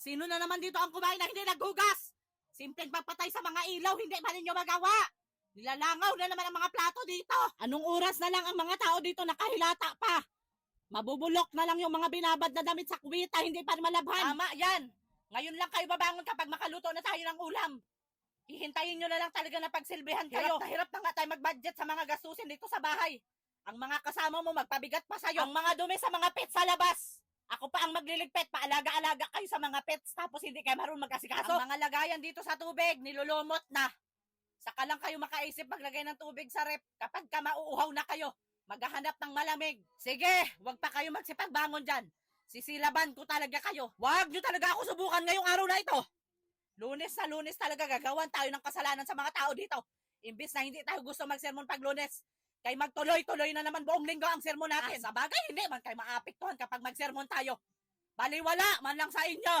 Sino na naman dito ang kumain na hindi naghugas? Simpleng pagpatay sa mga ilaw, hindi pa ninyo magawa. Nilalangaw na naman ang mga plato dito. Anong oras na lang ang mga tao dito nakahilata pa? Mabubulok na lang yung mga binabad na damit sa kuwita, hindi pa malabhan. Tama yan. Ngayon lang kayo babangon kapag makaluto na tayo ng ulam. Hihintayin nyo na lang talaga na pagsilbihan kayo. Hirap na hirap na nga tayo mag-budget sa mga gastusin dito sa bahay. Ang mga kasama mo magpabigat pa sa'yo. Ang mga dumi sa mga pets sa labas. Ako pa ang magliligpit, paalaga-alaga kayo sa mga pets tapos hindi kayo marunong mag-asikaso. Ang mga lagayan dito sa tubig, nilulumot na. Saka lang kayo makaisip maglagay ng tubig sa rep kapag ka mauuhaw na kayo. Maghahanap ng malamig. Sige, wag pa kayo magsipagbangon dyan. Sisilaban ko talaga kayo. Wag nyo talaga ako subukan ngayong araw na ito. Lunes na lunes talaga gagawan tayo ng kasalanan sa mga tao dito. Imbis na hindi tayo gusto magsermon pag lunes. Kay magtuloy-tuloy na naman buong linggo ang sermon natin. sa bagay, hindi man kayo maapektuhan kapag magsermon tayo. Baliwala man lang sa inyo.